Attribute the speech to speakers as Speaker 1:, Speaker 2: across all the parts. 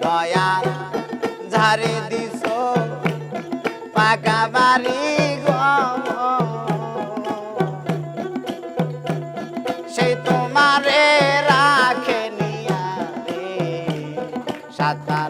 Speaker 1: দয়া ঝারে দিস পাকা বাড়ি সেই তোমারে রাখে নিয়া সাতাল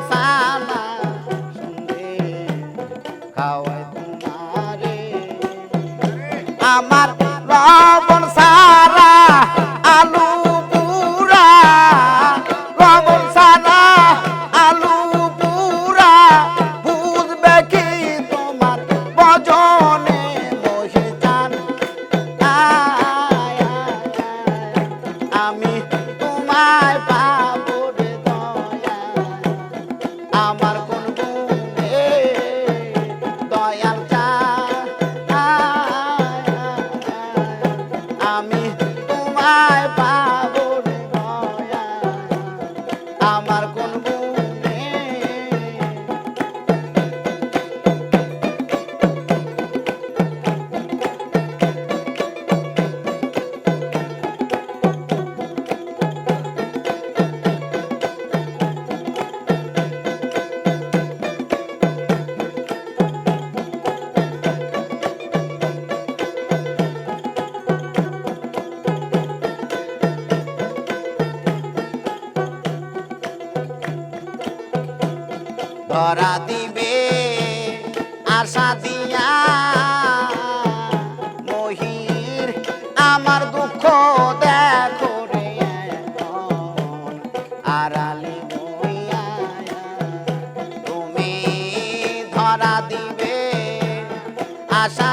Speaker 1: ধরা দিবে আশা দিয়া। মহির আমার দুঃখ দেখো রে আড়ালে তুমি ধরা দিবে আশা